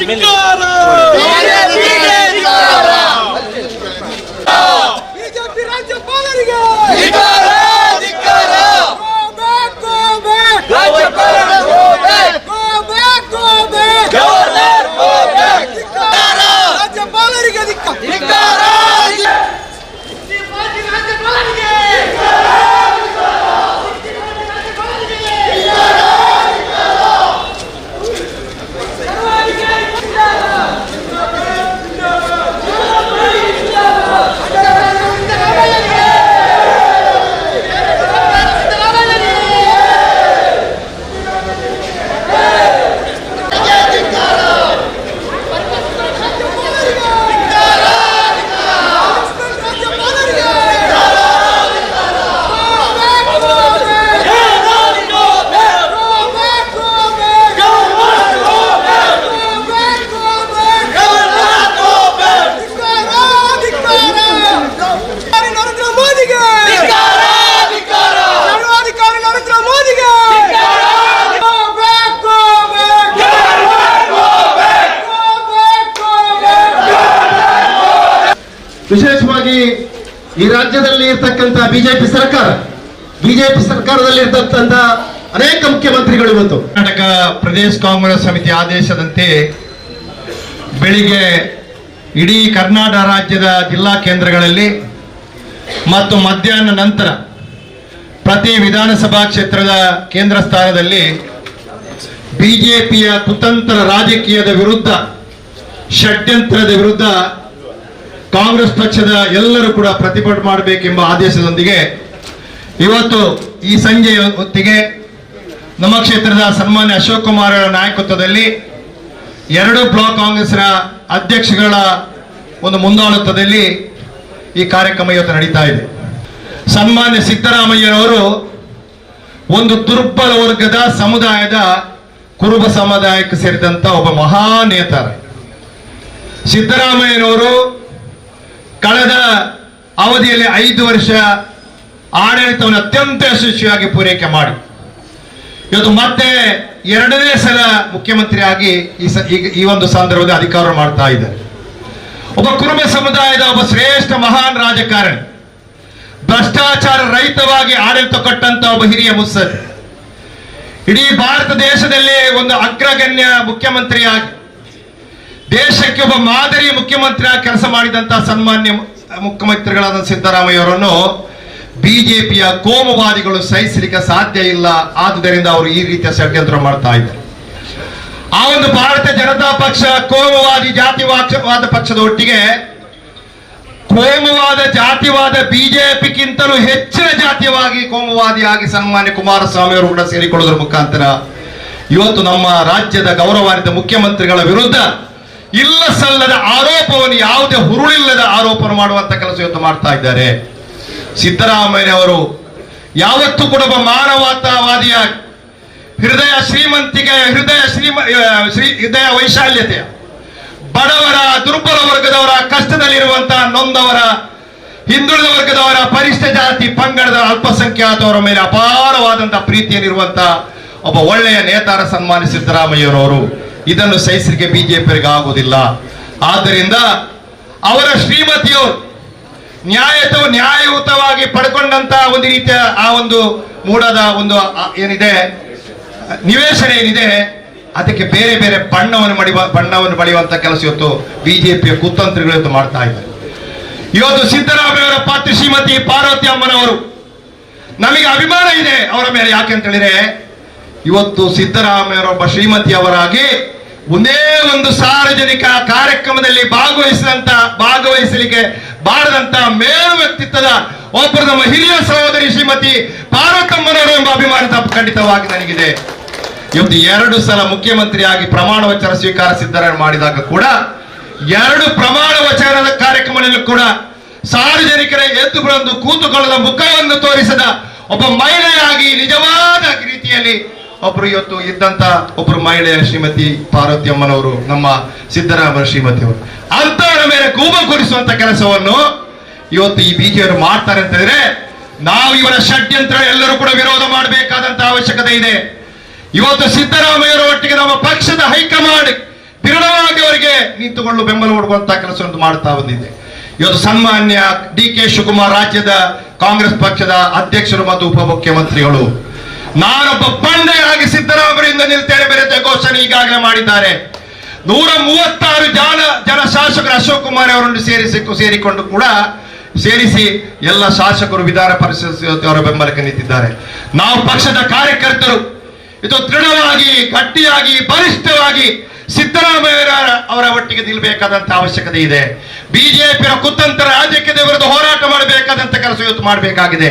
ಧಿಕ್ಕಾರ ಬಿಜೆಪಿ ಈ ರಾಜ್ಯದಲ್ಲಿ ಇರ್ತಕ್ಕಂಥ ಬಿಜೆಪಿ ಸರ್ಕಾರ, ಬಿಜೆಪಿ ಸರ್ಕಾರದಲ್ಲಿ ಇರ್ತಕ್ಕಂಥ ಅನೇಕ ಮುಖ್ಯಮಂತ್ರಿಗಳು ಇವತ್ತು ಕರ್ನಾಟಕ ಪ್ರದೇಶ ಕಾಂಗ್ರೆಸ್ ಸಮಿತಿ ಆದೇಶದಂತೆ ಬೆಳಿಗ್ಗೆ ಇಡೀ ಕರ್ನಾಟಕ ರಾಜ್ಯದ ಜಿಲ್ಲಾ ಕೇಂದ್ರಗಳಲ್ಲಿ ಮತ್ತು ಮಧ್ಯಾಹ್ನ ನಂತರ ಪ್ರತಿ ವಿಧಾನಸಭಾ ಕ್ಷೇತ್ರದ ಕೇಂದ್ರ ಸ್ಥಾನದಲ್ಲಿ ಬಿಜೆಪಿಯ ಕುತಂತ್ರ ರಾಜಕೀಯದ ವಿರುದ್ಧ ಷಡ್ಯಂತ್ರದ ವಿರುದ್ಧ ಕಾಂಗ್ರೆಸ್ ಪಕ್ಷದ ಎಲ್ಲರೂ ಕೂಡ ಪ್ರತಿಭಟನೆ ಮಾಡಬೇಕೆಂಬ ಆದೇಶದೊಂದಿಗೆ ಇವತ್ತು ಈ ಸಂಜೆ ಹೊತ್ತಿಗೆ ನಮ್ಮ ಕ್ಷೇತ್ರದ ಸನ್ಮಾನ್ಯ ಅಶೋಕ್ ಕುಮಾರ್ ನಾಯಕತ್ವದಲ್ಲಿ ಎರಡು ಬ್ಲಾಕ್ ಕಾಂಗ್ರೆಸ್ನ ಅಧ್ಯಕ್ಷಗಳ ಒಂದು ಮುಂದಾಳತ್ವದಲ್ಲಿ ಈ ಕಾರ್ಯಕ್ರಮ ಇವತ್ತು ನಡೀತಾ ಇದೆ. ಸನ್ಮಾನ್ಯ ಸಿದ್ದರಾಮಯ್ಯನವರು ಒಂದು ದುರ್ಬಲ ವರ್ಗದ ಸಮುದಾಯದ ಕುರುಬ ಸಮುದಾಯಕ್ಕೆ ಸೇರಿದಂತ ಒಬ್ಬ ಮಹಾನ್ ನೇತಾರ ಸಿದ್ದರಾಮಯ್ಯನವರು ಕಳೆದ ಅವಧಿಯಲ್ಲಿ ಐದು ವರ್ಷ ಆಡಳಿತವನ್ನು ಅತ್ಯಂತ ಯಶಸ್ವಿಯಾಗಿ ಪೂರೈಕೆ ಮಾಡಿ. ಇವತ್ತು ಮತ್ತೆ ಎರಡನೇ ಸಲ ಮುಖ್ಯಮಂತ್ರಿಯಾಗಿ ಈ ಈ ಒಂದು ಸಂದರ್ಭದಲ್ಲಿ ಅಧಿಕಾರ ಮಾಡ್ತಾ ಇದ್ದಾರೆ. ಒಬ್ಬ ಕುರುಬ ಸಮುದಾಯದ ಒಬ್ಬ ಶ್ರೇಷ್ಠ ಮಹಾನ್ ರಾಜಕಾರಣಿ, ಭ್ರಷ್ಟಾಚಾರ ರಹಿತವಾಗಿ ಆಡಳಿತ ಕೊಟ್ಟಂತ ಒಬ್ಬ ಹಿರಿಯ ಮುತ್ಸದ್ದಿ ಇಡೀ ಭಾರತ ದೇಶದಲ್ಲಿ ಒಂದು ಅಗ್ರಗಣ್ಯ ಮುಖ್ಯಮಂತ್ರಿಯಾಗಿ ದೇಶಕ್ಕೆ ಒಬ್ಬ ಮಾದರಿ ಮುಖ್ಯಮಂತ್ರಿ ಕೆಲಸ ಮಾಡಿದಂತ ಸನ್ಮಾನ್ಯ ಮುಖ್ಯಮಂತ್ರಿಗಳಾದ ಸಿದ್ದರಾಮಯ್ಯ ಅವರನ್ನು ಬಿಜೆಪಿಯ ಕೋಮುವಾದಿಗಳು ಸಹಿಸಲಿಕ್ಕೆ ಸಾಧ್ಯ ಇಲ್ಲ. ಆದುದರಿಂದ ಅವರು ಈ ರೀತಿಯ ಷಡ್ಯಂತ್ರ ಮಾಡ್ತಾ ಇದ್ದಾರೆ. ಆ ಒಂದು ಭಾರತ ಜನತಾ ಪಕ್ಷ ಕೋಮುವಾದಿ ಜಾತಿವಾದ ಪಕ್ಷದ ಒಟ್ಟಿಗೆ ಕೋಮುವಾದ ಜಾತಿವಾದ ಬಿಜೆಪಿಗಿಂತಲೂ ಹೆಚ್ಚಿನ ಜಾತಿಯವಾಗಿ ಕೋಮುವಾದಿಯಾಗಿ ಸನ್ಮಾನ್ಯ ಕುಮಾರಸ್ವಾಮಿ ಅವರು ಕೂಡ ಸೇರಿಕೊಳ್ಳುವುದರ ಮುಖಾಂತರ ಇವತ್ತು ನಮ್ಮ ರಾಜ್ಯದ ಗೌರವಾನ್ವಿತ ಮುಖ್ಯಮಂತ್ರಿಗಳ ವಿರುದ್ಧ ಇಲ್ಲ ಸಲ್ಲದ ಆರೋಪವನ್ನು ಯಾವುದೇ ಹುರುಳಿಲ್ಲದ ಆರೋಪವನ್ನು ಮಾಡುವಂತ ಕೆಲಸ ಇವತ್ತು ಮಾಡ್ತಾ ಇದ್ದಾರೆ. ಸಿದ್ದರಾಮಯ್ಯನವರು ಯಾವತ್ತೂ ಕೂಡ ಒಬ್ಬ ಮಾನವತಾವಾದಿಯ ಹೃದಯ ಶ್ರೀಮಂತಿಗೆ ಹೃದಯ ಶ್ರೀ, ಹೃದಯ ವೈಶಾಲ್ಯತೆಯ, ಬಡವರ, ದುರ್ಬಲ ವರ್ಗದವರ ಕಷ್ಟದಲ್ಲಿರುವಂತಹ ನೊಂದವರ, ಹಿಂದುಳಿದ ವರ್ಗದವರ ಪರಿಷ್ಠ ಜಾತಿ ಪಂಗಡದ ಅಲ್ಪಸಂಖ್ಯಾತವರ ಮೇಲೆ ಅಪಾರವಾದಂತಹ ಪ್ರೀತಿಯಲ್ಲಿರುವಂತಹ ಒಬ್ಬ ಒಳ್ಳೆಯ ನೇತಾರ ಸನ್ಮಾನಿ ಸಿದ್ದರಾಮಯ್ಯನವರು ಇದನ್ನು ಸಹಿಸಲಿಕ್ಕೆ ಬಿಜೆಪಿಯವರಿಗೆ ಆಗುವುದಿಲ್ಲ. ಆದ್ದರಿಂದ ಅವರ ಶ್ರೀಮತಿಯು ನ್ಯಾಯತು ನ್ಯಾಯಯುತವಾಗಿ ಪಡ್ಕೊಂಡಂತ ಒಂದು ರೀತಿಯ ಆ ಒಂದು ಮೂಡದ ಒಂದು ಏನಿದೆ, ನಿವೇಶನ ಏನಿದೆ, ಅದಕ್ಕೆ ಬೇರೆ ಬೇರೆ ಬಣ್ಣವನ್ನು ಮಡಿವ, ಬಣ್ಣವನ್ನು ಬಳಿಯುವಂತ ಕೆಲಸ ಇವತ್ತು ಬಿಜೆಪಿಯ ಕುತಂತ್ರಿಗಳು ಇವತ್ತು ಮಾಡ್ತಾ ಇದ್ದಾರೆ. ಇವತ್ತು ಸಿದ್ದರಾಮಯ್ಯವರ ಪಾತ್ರ ಶ್ರೀಮತಿ ಪಾರ್ವತಿ ಅಮ್ಮನವರು. ನಮಗೆ ಅಭಿಮಾನ ಇದೆ ಅವರ ಮೇಲೆ ಯಾಕೆ ಅಂತ ಹೇಳಿದ್ರೆ, ಇವತ್ತು ಶ್ರೀಮತಿ ಶ್ರೀಮತಿಯವರಾಗಿ ಒಂದೇ ಒಂದು ಸಾರ್ವಜನಿಕ ಕಾರ್ಯಕ್ರಮದಲ್ಲಿ ಭಾಗವಹಿಸಿದಂತ, ಭಾಗವಹಿಸಲಿಕ್ಕೆ ಬಾರದಂತ ಮೇಲು ವ್ಯಕ್ತಿತ್ವದ ಒಬ್ಬರು ನಮ್ಮ ಹಿರಿಯ ಸಹೋದರಿ ಶ್ರೀಮತಿ ಪಾರ್ವತಮ್ಮನವರು ಎಂಬ ಅಭಿಮಾನ ಖಂಡಿತವಾಗಿ ನನಗಿದೆ. ಇವತ್ತು ಎರಡು ಸಲ ಮುಖ್ಯಮಂತ್ರಿಯಾಗಿ ಪ್ರಮಾಣ ವಚನ ಸ್ವೀಕಾರ ಸಿದ್ಧರನ್ನು ಮಾಡಿದಾಗ ಕೂಡ, ಎರಡು ಪ್ರಮಾಣ ವಚನದ ಕಾರ್ಯಕ್ರಮದಲ್ಲಿ ಕೂಡ ಸಾರ್ವಜನಿಕರ ಎದ್ದುಗಳನ್ನು ಕೂತುಕೊಳ್ಳದ ಮುಖವನ್ನು ತೋರಿಸದ ಒಬ್ಬ ಮಹಿಳೆಯಾಗಿ ನಿಜವಾದ ರೀತಿಯಲ್ಲಿ ಒಬ್ರು ಇವತ್ತು ಇದ್ದಂತ ಒಬ್ರು ಮಹಿಳೆಯ ಶ್ರೀಮತಿ ಪಾರ್ವತಿ ಅಮ್ಮನವರು ನಮ್ಮ ಸಿದ್ದರಾಮಯ್ಯ ಶ್ರೀಮತಿಯವರು. ಅಂತವರ ಮೇಲೆ ಕೂಬ ಕೂರಿಸುವಂತ ಕೆಲಸವನ್ನು ಇವತ್ತು ಈ ಬಿಜೆಪಿಯವರು ಮಾಡ್ತಾರೆ ಅಂತಂದ್ರೆ ನಾವು ಇವರ ಷಡ್ಯಂತ್ರ ಎಲ್ಲರೂ ಕೂಡ ವಿರೋಧ ಮಾಡಬೇಕಾದಂತ ಅವಶ್ಯಕತೆ ಇದೆ. ಇವತ್ತು ಸಿದ್ದರಾಮಯ್ಯರ ಒಟ್ಟಿಗೆ ನಮ್ಮ ಪಕ್ಷದ ಹೈಕಮಾಂಡ್ ದೃಢವಾಗಿ ಅವರಿಗೆ ನಿಂತುಕೊಂಡು ಬೆಂಬಲ ಹುಡುಕುವಂತ ಕೆಲಸವನ್ನು ಮಾಡ್ತಾ ಬಂದಿದೆ. ಇವತ್ತು ಸನ್ಮಾನ್ಯ ಡಿ ಕೆ ಶಿವಕುಮಾರ್ ರಾಜ್ಯದ ಕಾಂಗ್ರೆಸ್ ಪಕ್ಷದ ಅಧ್ಯಕ್ಷರು ಮತ್ತು ಉಪಮುಖ್ಯಮಂತ್ರಿಗಳು ನಾನೊಬ್ಬ ಬಂಡೆಯಾಗಿ ಸಿದ್ದರಾಮರಿಂದ ನಿಲ್ತೇನೆ ಬೆರೆತೆ ಘೋಷಣೆ ಈಗಾಗಲೇ ಮಾಡಿದ್ದಾರೆ. ನೂರ ಮೂವತ್ತಾರು ಜನ ಜನ ಶಾಸಕರು ಅಶೋಕ್ ಕುಮಾರ್ ಅವರನ್ನು ಸೇರಿಸಿ ಸೇರಿಕೊಂಡು ಕೂಡ ಸೇರಿಸಿ ಎಲ್ಲ ಶಾಸಕರು ವಿಧಾನ ಪರಿಷತ್ ಅವರ ಬೆಂಬಲಕ್ಕೆ ನಿಂತಿದ್ದಾರೆ. ನಾವು ಪಕ್ಷದ ಕಾರ್ಯಕರ್ತರು. ಇದು ದೃಢವಾಗಿ, ಗಟ್ಟಿಯಾಗಿ, ಬಲಿಷ್ಠವಾಗಿ ಸಿದ್ದರಾಮಯ್ಯ ಅವರ ಒಟ್ಟಿಗೆ ನಿಲ್ಲಬೇಕಾದಂತ ಅವಶ್ಯಕತೆ ಇದೆ. ಬಿಜೆಪಿಯ ಕುತಂತ್ರ ರಾಜಕೀಯದ ವಿರುದ್ಧ ಹೋರಾಟ ಮಾಡಬೇಕಾದಂತ ಕೆಲಸ ಇವತ್ತು ಮಾಡಬೇಕಾಗಿದೆ.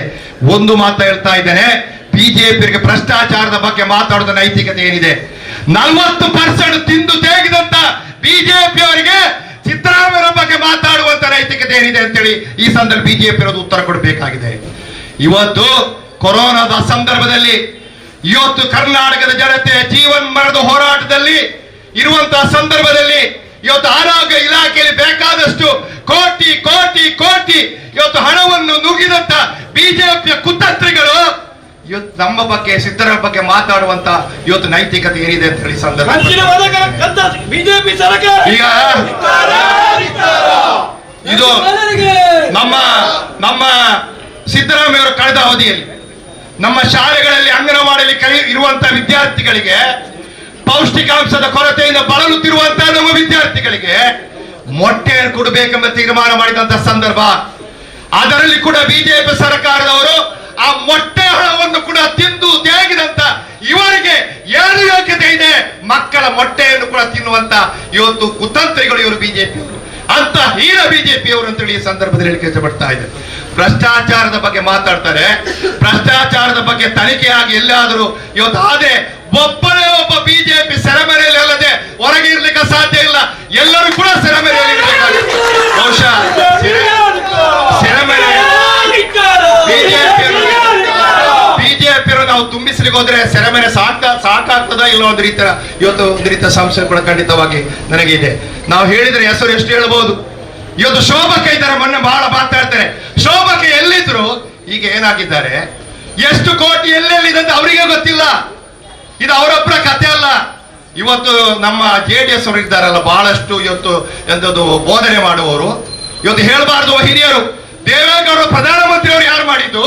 ಒಂದು ಮಾತು ಹೇಳ್ತಾ ಇದ್ದೇನೆ ಬಿಜೆಪಿಗೆ ಭ್ರಷ್ಟಾಚಾರದ ಬಗ್ಗೆ ಮಾತಾಡೋದ ನೈತಿಕತೆ ಏನಿದೆ? ನಲವತ್ತು ಪರ್ಸೆಂಟ್ ತಿಂದು ತೇಗಿದಂತ ಬಿಜೆಪಿ ಅವರಿಗೆ ಸಿದ್ದರಾಮಯ್ಯ ಬಗ್ಗೆ ಮಾತಾಡುವಂತ ನೈತಿಕತೆ ಏನಿದೆ ಅಂತೇಳಿ ಈ ಸಂದರ್ಭ ಬಿಜೆಪಿ ಉತ್ತರ ಕೊಡಬೇಕಾಗಿದೆ. ಇವತ್ತು ಕೊರೋನಾದ ಸಂದರ್ಭದಲ್ಲಿ ಇವತ್ತು ಕರ್ನಾಟಕದ ಜನತೆ ಜೀವನ್ ಮರದ ಹೋರಾಟದಲ್ಲಿ ಇರುವಂತಹ ಸಂದರ್ಭದಲ್ಲಿ ಇವತ್ತು ಆರೋಗ್ಯ ಇಲಾಖೆಯಲ್ಲಿ ಬೇಕಾದಷ್ಟು ಕೋಟಿ ಕೋಟಿ ಕೋಟಿ ಇವತ್ತು ಹಣವನ್ನು ನುಗ್ಗಿದಂತ ಬಿಜೆಪಿಯ ಕುತಂತ್ರಿಗಳು ಇವತ್ತು ನಮ್ಮ ಬಗ್ಗೆ ಸಿದ್ದರ ಬಗ್ಗೆ ಮಾತಾಡುವಂತ ಇವತ್ತು ನೈತಿಕತೆ ಏನಿದೆ ಅಂತ ಹೇಳಿ ಸಂದರ್ಭ ಬಿಜೆಪಿ ಸರ್ಕಾರ. ಈಗ ಇದು ನಮ್ಮ ನಮ್ಮ ಸಿದ್ದರಾಮಯ್ಯ ಅವರು ಕಳೆದ ಅವಧಿಯಲ್ಲಿ ನಮ್ಮ ಶಾಲೆಗಳಲ್ಲಿ ಅಂಗನವಾಡಿಯಲ್ಲಿ ಕಲಿ ಇರುವಂತಹ ವಿದ್ಯಾರ್ಥಿಗಳಿಗೆ ಪೌಷ್ಟಿಕಾಂಶದ ಕೊರತೆಯಿಂದ ಬಳಲುತ್ತಿರುವಂತಹ ನಮ್ಮ ವಿದ್ಯಾರ್ಥಿಗಳಿಗೆ ಮೊಟ್ಟೆಯನ್ನು ಕೊಡಬೇಕೆಂಬ ತೀರ್ಮಾನ ಮಾಡಿದಂತ ಸಂದರ್ಭ. ಅದರಲ್ಲಿ ಕೂಡ ಬಿಜೆಪಿ ಸರ್ಕಾರದವರು ಆ ಮೊಟ್ಟೆ ಹಣವನ್ನು ಕೂಡ ತಿಂದು ತೇಗಿದಂತ ಇವರಿಗೆ ಏನು ಯೋಗ್ಯತೆ ಇದೆ. ಮಕ್ಕಳ ಮೊಟ್ಟೆಯನ್ನು ಕೂಡ ತಿನ್ನುವಂತ ಇವತ್ತು ಕುತಂತ್ರಿಗಳು ಇವರು ಬಿಜೆಪಿ ಅಂತ ಹೀರ ಬಿಜೆಪಿಯವರು ಅಂತೇಳಿ ಈ ಸಂದರ್ಭದಲ್ಲಿ ಹೇಳಿಕೆ ಇಷ್ಟಪಡ್ತಾ ಇದೆ ಭ್ರಷ್ಟಾಚಾರದ ಬಗ್ಗೆ ಮಾತಾಡ್ತಾರೆ. ಭ್ರಷ್ಟಾಚಾರದ ಬಗ್ಗೆ ತನಿಖೆಯಾಗಿ ಎಲ್ಲಾದರೂ ಇವತ್ತು ಆದ್ರೆ ಒಬ್ಬನೇ ಒಬ್ಬ ಬಿಜೆಪಿ ಸೆರೆಮರೆಯಲ್ಲಿ ಅಲ್ಲದೆ ಹೊರಗೆ ಇರ್ಲಿಕ್ಕೆ ಸಾಧ್ಯ ಇಲ್ಲ. ಎಲ್ಲರೂ ಕೂಡ ಸೆರೆಮರೆಯಲ್ಲಿ ಬಹುಶಃ ನಾವು ಹೋದ್ರೆ ಮೇಲೆ ಸಾಕ, ಸಾಕಾಗ್ತದ ಇಲ್ಲ ಒಂದು ರೀತಿಯ, ಇವತ್ತು ಒಂದು ರೀತಿಯ ಸಂಶಯ ಕೂಡ ಖಂಡಿತವಾಗಿ ನನಗೆ ಇದೆ ನಾವು ಹೇಳಿದ್ರೆ ಹೆಸರು ಎಷ್ಟು ಹೇಳ್ಬೋದು? ಇವತ್ತು ಶೋಭಕ್ಕೆ ಇದ್ದಾರೆ, ಮೊನ್ನೆ ಬಹಳ ಇರ್ತಾರೆ. ಶೋಭಕ್ಕೆ ಎಲ್ಲಿದ್ರು ಈಗ ಏನಾಗಿದ್ದಾರೆ? ಎಷ್ಟು ಕೋಟಿ ಎಲ್ಲೆಲ್ಲಿದೆ ಅಂತ ಅವರಿಗೆ ಗೊತ್ತಿಲ್ಲ. ಇದು ಅವರೊಬ್ಬರ ಕಥೆ ಅಲ್ಲ. ಇವತ್ತು ನಮ್ಮ ಜೆ ಡಿ ಎಸ್ ಅವರು ಇದ್ದಾರಲ್ಲ, ಬಹಳಷ್ಟು ಇವತ್ತು ಎಂತದ್ದು ಬೋಧನೆ ಮಾಡುವವರು. ಇವತ್ತು ಹೇಳಬಾರದು ಹಿರಿಯರು ದೇವೇಗೌಡರು ಪ್ರಧಾನಮಂತ್ರಿ ಅವರು ಯಾರು ಮಾಡಿದ್ದು?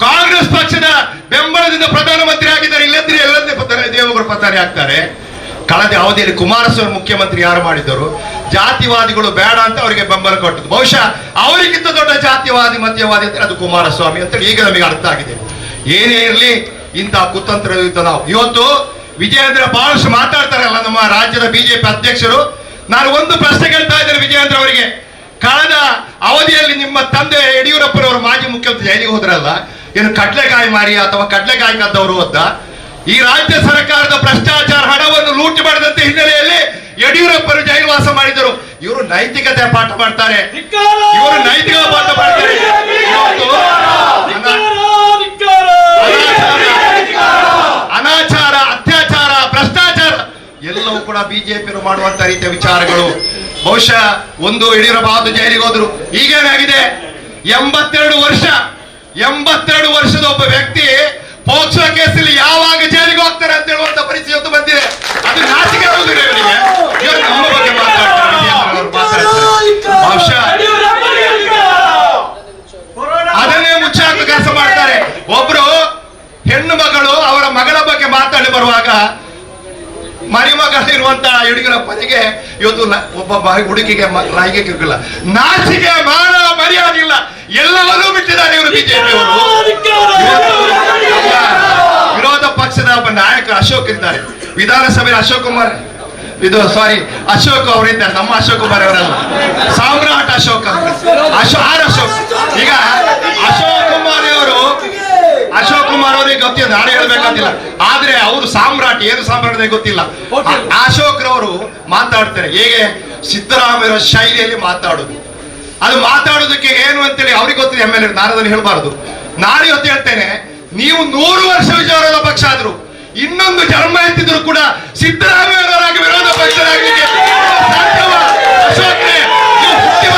ಕಾಂಗ್ರೆಸ್ ಪಕ್ಷದ ಬೆಂಬಲದಿಂದ ಪ್ರಧಾನಮಂತ್ರಿ ಆಗಿದ್ದಾರೆ ಇಲ್ಲದ್ರೆ ಎಲ್ಲಂದ್ರೆ ಪ್ರಧಾನ- ಪತಾರೆ ಆಗ್ತಾರೆ. ಕಳೆದ ಅವಧಿಯಲ್ಲಿ ಕುಮಾರಸ್ವಾಮಿ ಮುಖ್ಯಮಂತ್ರಿ ಯಾರು ಮಾಡಿದರು ಜಾತಿವಾದಿಗಳು ಬೇಡ ಅಂತ ಅವರಿಗೆ ಬೆಂಬಲ ಕೊಟ್ಟದ್ದು. ಬಹುಶಃ ಅವರಿಗಿಂತ ದೊಡ್ಡ ಜಾತಿವಾದಿ, ಮಧ್ಯವಾದಿ ಅಂತ ಅದು ಕುಮಾರಸ್ವಾಮಿ ಅಂತೇಳಿ ಈಗ ನಮಗೆ ಅರ್ಥ ಆಗಿದೆ. ಏನೇ ಇರಲಿ ಇಂತಹ ಕುತಂತ್ರ ವಿರುದ್ಧ ನಾವು. ಇವತ್ತು ವಿಜಯೇಂದ್ರ ಬಹಳಷ್ಟು ಮಾತಾಡ್ತಾರಲ್ಲ ನಮ್ಮ ರಾಜ್ಯದ ಬಿಜೆಪಿ ಅಧ್ಯಕ್ಷರು. ನಾನು ಒಂದು ಪ್ರಶ್ನೆ ಕೇಳ್ತಾ ಇದ್ದೇನೆ ವಿಜಯೇಂದ್ರ ಅವರಿಗೆ. ಕಳೆದ ಅವಧಿಯಲ್ಲಿ ನಿಮ್ಮ ತಂದೆ ಯಡಿಯೂರಪ್ಪನವರು ಮಾಜಿ ಮುಖ್ಯಮಂತ್ರಿ ಜೈಲಿಗೆ ಹೋದ್ರಲ್ಲ ಏನು ಕಡ್ಲೆಕಾಯಿ ಮಾರಿ ಅಥವಾ ಕಡ್ಲೆಕಾಯಿ ಕದ್ದವರು ಅಂತ ಈ ರಾಜ್ಯ ಸರ್ಕಾರದ ಭ್ರಷ್ಟಾಚಾರ ಹಣವನ್ನು ಲೂಟಿ ಮಾಡಿದಂತೆ ಹಿನ್ನೆಲೆಯಲ್ಲಿ ಯಡಿಯೂರಪ್ಪರು ಜೈಲುವಾಸ ಮಾಡಿದರು ಇವರು ನೈತಿಕತೆ ಪಾಠ ಮಾಡ್ತಾರೆ. ಇವರು ನೈತಿಕ ಪಾಠ ಮಾಡ್ತಾರೆ. ಅನಾಚಾರ, ಅತ್ಯಾಚಾರ ಭ್ರಷ್ಟಾಚಾರ ಎಲ್ಲವೂ ಕೂಡ ಬಿಜೆಪಿಯರು ಮಾಡುವಂತ ರೀತಿಯ ವಿಚಾರಗಳು. ಬಹುಶಃ ಒಂದು ಯಡಿಯೂರಪ್ಪ ಜೈಲಿಗೆ ಹೋದ್ರು. ಈಗೇನಾಗಿದೆ? ಎಂಬತ್ತೆರಡು ವರ್ಷ ಎಂಬತ್ತೆರಡು ವರ್ಷದ ಒಬ್ಬ ವ್ಯಕ್ತಿ ಪೋಕ್ಸೋ ಕೇಸಲ್ಲಿ ಯಾವಾಗ ಜೈಲಿಗೆ ಹೋಗ್ತಾರೆ ಅಂತ ಹೇಳುವಂತ ಪರಿಸ್ಥಿತಿ ಇವತ್ತು ಬಂದಿದೆ. ಅದು ನಾಚಿಕೆ ಆಗುದಿಲ್ಲ ಇವರಿಗೆ ಇವರು ನಮ್ಮ ಬಗ್ಗೆ ಮಾತಾಡ್ತಾರೆ. ಬಹುಶಃ ಯಡಿಯೂರಪ್ಪನಿಗೆ ಇವತ್ತು ಒಬ್ಬ ಹುಡುಗಿಗೆ ನಾಯಿಗೆ ಕಿರುಕಿಲ್ಲ ನಾಚಿಕೆ ಮಾನ ಮರ್ಯಾದೆ ಇಲ್ಲ. ಎಲ್ಲವನ್ನೂ ಬಿಟ್ಟಿದ್ದಾರೆ ಇವರು ಬಿಜೆಪಿ ವಿರೋಧ ಪಕ್ಷದ ಒಬ್ಬ ನಾಯಕ ಅಶೋಕ್ ಇದ್ದಾರೆ. ವಿಧಾನಸಭೆ ಅಶೋಕ್ ಕುಮಾರ್. ಇದು ಸಾರಿ ಅಶೋಕ್ ಅವರಿದ್ದಾರೆ. ನಮ್ಮ ಅಶೋಕ್ ಕುಮಾರ್ ಅವರಲ್ಲ. ಸಾಮ್ರಾಟ್ ಅಶೋಕ್. ಅಶೋ ಆರ್ ಅಶೋಕ್. ಈಗ ಅಶೋಕ್ ಕುಮಾರ್ ಅವರು ಅಶೋಕ್ ಕುಮಾರ್ ಅವರಿಗೆ ಗೊತ್ತಿಲ್ಲ ನಾನು ಹೇಳ್ಬೇಕಂತಿಲ್ಲ. ಆದ್ರೆ ಅವರು ಸಾಮ್ರಾಟ್ ಏನು ಸಾಮ್ರಾಟ್ ಗೊತ್ತಿಲ್ಲ. ಅಶೋಕ್ರವರು ಅಶೋಕ್ ರವರು ಮಾತಾಡ್ತಾರೆ. ಹೇಗೆ? ಸಿದ್ದರಾಮಯ್ಯ ಶೈಲಿಯಲ್ಲಿ ಮಾತಾಡುದು. ಅದು ಮಾತಾಡೋದಕ್ಕೆ ಏನು ಅಂತೇಳಿ ಅವ್ರಿಗೆ ಗೊತ್ತಿದೆ ಎಂ ಎಲ್ ಎ ನಾರದಲ್ಲಿ ಹೇಳ್ಬಾರ್ದು. ನಾನು ಇವತ್ತು ಹೇಳ್ತೇನೆ ನೀವು ನೂರು ವರ್ಷ ವಿಜಯವಾದ ಪಕ್ಷ ಆದ್ರು ಇನ್ನೊಂದು ಜನ್ಮ ಎತ್ತಿದ್ರು ಕೂಡ ಸಿದ್ದರಾಮಯ್ಯವರಾಗಿ ವಿರೋಧ ಪಕ್ಷರಾಗಲಿಕ್ಕೆ ನೀವು ಹುಟ್ಟಿ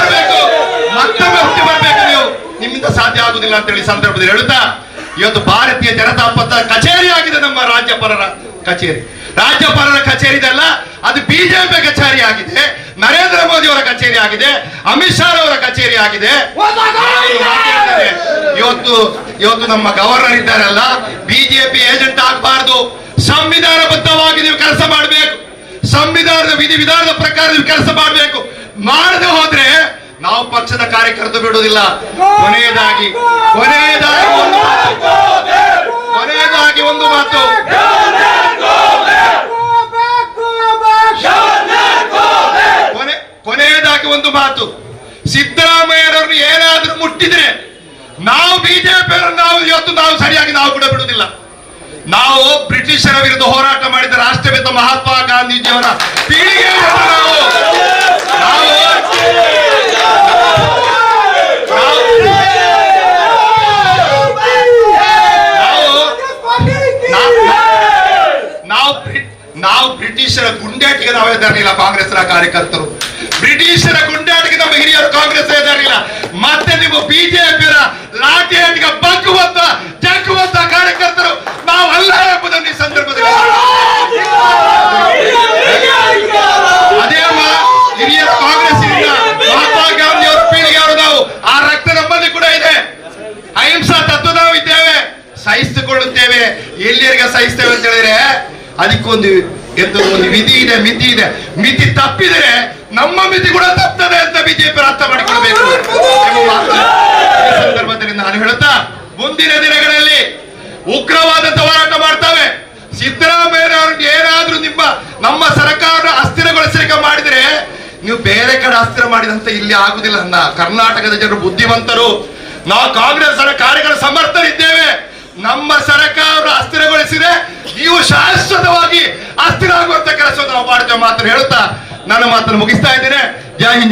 ಬರಬೇಕು ನೀವು. ನಿಮ್ಮಿಂದ ಸಾಧ್ಯ ಆಗುದಿಲ್ಲ ಅಂತೇಳಿ ಸಂದರ್ಭದಲ್ಲಿ ಹೇಳುತ್ತಾ ಇವತ್ತು ಭಾರತೀಯ ಜನತಾ ಪಕ್ಷದ ಕಚೇರಿ ಆಗಿದೆ ನಮ್ಮ ರಾಜ್ಯಪಾಲರ ಕಚೇರಿ. ರಾಜ್ಯಪಾಲರ ಕಚೇರಿ ಇದಲ್ಲ, ಅದು ಬಿಜೆಪಿ ಕಚೇರಿ ಆಗಿದೆ, ನರೇಂದ್ರ ಮೋದಿ ಅವರ ಕಚೇರಿ ಆಗಿದೆ, ಅಮಿತ್ ಶಾ ಅವರ ಕಚೇರಿ ಆಗಿದೆ. ಇವತ್ತು ಇವತ್ತು ನಮ್ಮ ಗವರ್ನರ್ ಇದ್ದಾರಲ್ಲ, ಬಿಜೆಪಿ ಏಜೆಂಟ್ ಆಗಬಾರ್ದು. ಸಂವಿಧಾನಬದ್ಧವಾಗಿ ನೀವು ಕೆಲಸ ಮಾಡಬೇಕು. ಸಂವಿಧಾನದ ವಿಧಿ ವಿಧಾನದ ಪ್ರಕಾರ ನೀವು ಕೆಲಸ ಮಾಡಬೇಕು. ಮಾಡದೆ ಹೋದ್ರೆ ನಾವು ಪಕ್ಷದ ಕಾರ್ಯಕರ್ತ ಬಿಡುವುದಿಲ್ಲ. ಕೊನೆಯದಾಗಿ ಕೊನೆಯದಾಗಿ ಒಂದು ಕೊನೆಯದಾಗಿ ಒಂದು ಮಾತು. ಕೊನೆ, ಕೊನೆಯದಾಗಿ ಒಂದು ಮಾತು. ಸಿದ್ದರಾಮಯ್ಯರವ್ರನ್ನ ಏನಾದ್ರೂ ಮುಟ್ಟಿದ್ರೆ ನಾವು ಬಿಜೆಪಿ ನಾವು ಇವತ್ತು ನಾವು ಸರಿಯಾಗಿ ನಾವು ಕೂಡ ಬಿಡುವುದಿಲ್ಲ. ನಾವು ಬ್ರಿಟಿಷರ ವಿರುದ್ಧ ಹೋರಾಟ ಮಾಡಿದ ರಾಷ್ಟ್ರಪಿತ ಮಹಾತ್ಮ ಗಾಂಧೀಜಿಯವರ ನಾವು ನಾವು ನಾವು ನಾವು ಬ್ರಿ- ನಾವು ಬ್ರಿಟಿಷರ ಗುಂಡಾಟಿಗೆ ನಾವು ಹೆದರಲಿಲ್ಲ ಕಾಂಗ್ರೆಸ್ನ ಕಾರ್ಯಕರ್ತರು. ಬ್ರಿಟಿಷರ ಗುಂಡಾಟಿಗೆ ನಮ್ಮ ಹಿರಿಯರು ಕಾಂಗ್ರೆಸ್ ಹೆದರಲಿಲ್ಲ ಮತ್ತೆ ನೀವು ಬಿಜೆಪಿ ಲಾಠಿ ಬಗ್ಗುವಂತ, ಜಗ್ಗುವಂತ ಕಾರ್ಯಕರ್ತರು ನಾವಲ್ಲ ಎಂಬುದನ್ನು ಈ ಸಂದರ್ಭದಲ್ಲಿ ಅದೇ ಹಿರಿಯ ಹಿರಿಯರು ಕಾಂಗ್ರೆಸ್ ಮಹಾತ್ಮ ಗಾಂಧಿ ಅವರ ಪೀಳಿಗೆಯವರು ನಾವು, ಆ ರಕ್ತ ನಮ್ಮಲ್ಲಿ ಕೂಡ ಇದೆ. ಅಹಿಂಸಾ ತತ್ವ ನಾವು ಇದ್ದೇವೆ. ಸಹಿಸಿಕೊಳ್ಳುತ್ತೇವೆ. ಎಲ್ಲಿಯರಿಗೆ ಸಹಿಸ್ತೇವೆ ಅಂತ ಹೇಳಿದ್ರೆ, ಅದಕ್ಕೊಂದು ಎಂದು ಒಂದು ವಿಧಿ ಇದೆ ಮಿತಿ ಇದೆ. ಮಿತಿ ತಪ್ಪಿದರೆ ನಮ್ಮ ಮಿತಿ ಕೂಡ ತಪ್ಪದೆ ಅಂತ ಬಿಜೆಪಿ ಅರ್ಥ ಮಾಡಿಕೊಳ್ಬೇಕು. ಈ ಸಂದರ್ಭದಲ್ಲಿ ನಾನು ಹೇಳುತ್ತಾ ಮುಂದಿನ ದಿನಗಳಲ್ಲಿ ಉಗ್ರವಾದಂತ ಹೋರಾಟ ಮಾಡ್ತಾವೆ. ಸಿದ್ದರಾಮಯ್ಯ ಅವ್ರಿಗೆ ಏನಾದ್ರೂ ನಿಮ್ಮ ನಮ್ಮ ಸರ್ಕಾರ ಅಸ್ಥಿರಗೊಳಿಸಲಿಕ್ಕೆ ಮಾಡಿದ್ರೆ ನೀವು ಬೇರೆ ಕಡೆ ಅಸ್ಥಿರ ಮಾಡಿದಂತ ಇಲ್ಲಿ ಆಗುದಿಲ್ಲ ಅನ್ನ ಕರ್ನಾಟಕದ ಜನರು ಬುದ್ಧಿವಂತರು. ನಾವು ಕಾಂಗ್ರೆಸ್ ಕಾರ್ಯಗಳ ಸಮರ್ಥರಿದ್ದೇವೆ. ನಮ್ಮ ಸರ್ಕಾರ ಅಸ್ಥಿರಗೊಳಿಸಿದೆ, ನೀವು ಶಾಶ್ವತವಾಗಿ ಅಸ್ಥಿರ ಆಗುವಂತ ಕೆಲಸ ನಾವು ಮಾಡ್ತೇವೆ ಮಾತ್ರ ಹೇಳುತ್ತಾ, ನನ್ನ ಮಾತನ್ನು ಮುಗಿಸ್ತಾ ಇದ್ದೇನೆ. ಜೈ